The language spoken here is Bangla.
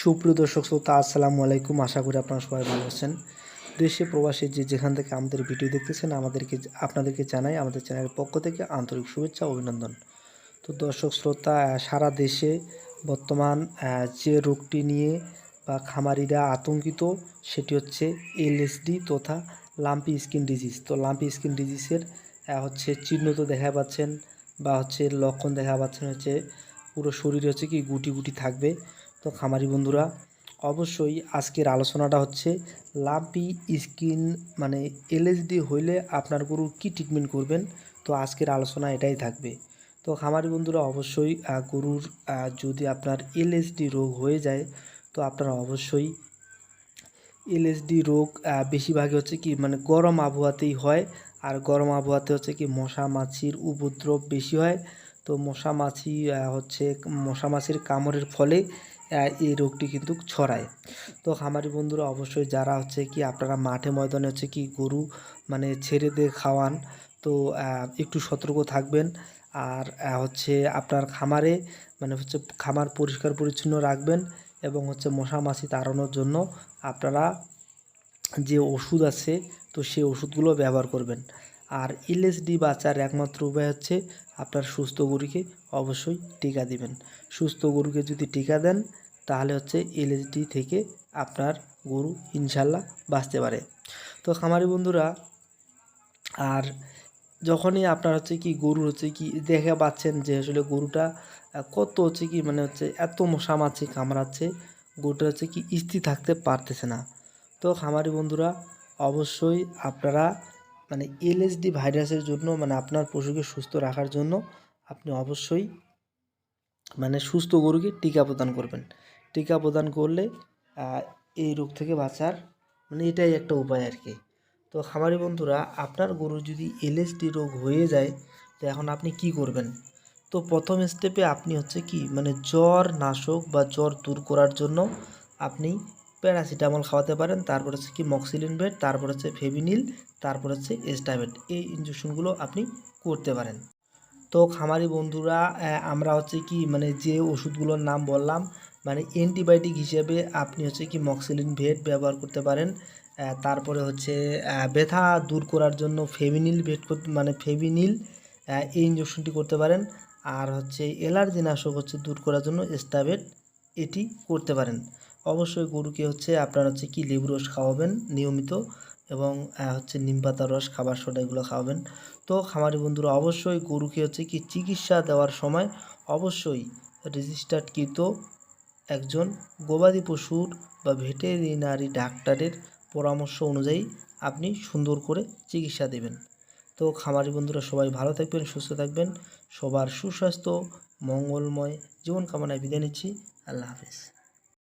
সুপ্রিয় দর্শক শ্রোতা, আসসালামু আলাইকুম। আশা করি আপনারা সবাই ভালো আছেন। দেশে প্রবাসী যে যেখান থেকে আমাদের ভিডিও দেখতেছেন, আমাদেরকে আপনাদেরকে জানাই আমাদের চ্যানেলের পক্ষ থেকে আন্তরিক শুভেচ্ছা অভিনন্দন। তো দর্শক শ্রোতা সারা দেশে বর্তমান যে রোগটি নিয়ে বা খামারিরা আতঙ্কিত, সেটি হচ্ছে এলএসডি তথা লাম্পি স্কিন ডিজিজ। তো লাম্পি স্কিন ডিজিজের হচ্ছে চিহ্ন তো দেখা পাচ্ছেন বা হচ্ছে লক্ষণ দেখা পাচ্ছেন হচ্ছে, পুরো শরীরে হচ্ছে কি গুটি গুটি থাকবে। তো খামারি বন্ধুরা, অবশ্যই আজকের আলোচনাটা হচ্ছে লাম্পি স্কিন মানে এলএসডি হইলে আপনার গরুর কী ট্রিটমেন্ট করবেন? তো আজকের আলোচনা এটাই থাকবে। তো খামারি বন্ধুরা, অবশ্যই গরুর যদি আপনার এলএসডি রোগ হয়ে যায়, তো আপনারা অবশ্যই এলএসডি রোগ বেশিরভাগই হচ্ছে কি মানে গরম আবহাওয়াতেই হয়, আর গরম আবহাওয়াতে হচ্ছে কি মশা মাছির উপদ্রব বেশি হয়। তো মশা মাছি হচ্ছে মশা মাছির কামড়ের ফলে এই রোগটি কিন্তু ছড়ায়। তো খামারি বন্ধুরা, অবশ্যই যারা হচ্ছে কি আপনারা মাঠে ময়দানে হচ্ছে কি গরু মানে ছেড়ে দিয়ে খাওয়ান, তো একটু সতর্ক থাকবেন। আর হচ্ছে আপনার খামারে মানে হচ্ছে খামার পরিষ্কার পরিচ্ছন্ন রাখবেন এবং হচ্ছে মশা মাছি তাড়ানোর জন্য আপনারা যে ওষুধ আছে, তো সেই ওষুধগুলো ব্যবহার করবেন। আর এলএসডি বাঁচার একমাত্র উপায় হচ্ছে আপনার সুস্থ গরুকে অবশ্যই টিকা দিবেন। সুস্থ গরুকে যদি টিকা দেন, তাহলে হচ্ছে এলএসডি থেকে আপনার গরু ইনশাল্লাহ বাঁচতে পারে। তো খামারি বন্ধুরা, আর যখনই আপনার হচ্ছে কি গরুর হচ্ছে কি দেখে পাচ্ছেন যে আসলে গরুটা কত হচ্ছে কি মানে হচ্ছে এত মশা মাছি কামড়াচ্ছে, গরুটা হচ্ছে কি স্থির থাকতে পারতেছে না। তো খামারি বন্ধুরা, অবশ্যই আপনারা মানে এলএসডি ভাইরাসের জন্য মানে আপনার পশুকে সুস্থ রাখার জন্য আপনি অবশ্যই মানে সুস্থ গরুকে টিকা প্রদান করবেন। টিকা প্রদান করলে এই রোগ থেকে বাঁচার মানে এটাই একটা উপায় আর কি। তো খামারি বন্ধুরা, আপনার গরুর যদি এলএসডি রোগ হয়ে যায়, তো এখন আপনি কি করবেন? তো প্রথম স্টেপে আপনি হচ্ছে কি মানে জ্বর নাশক বা জ্বর দূর করার জন্য আপনি প্যারাসিটামল খাওয়াতে পারেন, তারপর হচ্ছে কি মক্সিলিন বেড তারপর হচ্ছে ফেভিনিল, তারপর হচ্ছে এস্টাবেট এই ইঞ্জেকশনগুলো আপনি করতে পারেন। তো খামারি বন্ধুরা আমরা হচ্ছে কি মানে যে ওষুধগুলোর নাম বললাম মানে অ্যান্টিবায়োটিক হিসেবে আপনি হচ্ছে কি মক্সিলিন ভেট ব্যবহার করতে পারেন। তারপরে হচ্ছে ব্যথা দূর করার জন্য ফেভিনিল ভেট মানে ফেভিনিল এই ইঞ্জেকশনটি করতে পারেন। আর হচ্ছে অ্যালার্জি নাশক হচ্ছে দূর করার জন্য স্টাবেট এটি করতে পারেন। অবশ্যই গরুকে হচ্ছে আপনার হচ্ছে কি লেবু রস খাওয়াবেন নিয়মিত এবং হচ্ছে নিম পাতার রস, খাবার সোডা এগুলো খাওয়াবেন। তো খামারি বন্ধুরা, অবশ্যই গরুকে হচ্ছে কি চিকিৎসা দেওয়ার সময় অবশ্যই রেজিস্টার্ডকৃত একজন গবাদি পশুর বা ভেটেরিনারি ডাক্তারের পরামর্শ অনুযায়ী আপনি সুন্দর করে চিকিৎসা দেবেন। তো খামারি বন্ধুরা, সবাই ভালো থাকবেন, সুস্থ থাকবেন। সবার সুস্বাস্থ্য, মঙ্গলময় জীবন কামনায় বিদায় নিচ্ছি। আল্লাহ হাফিজ।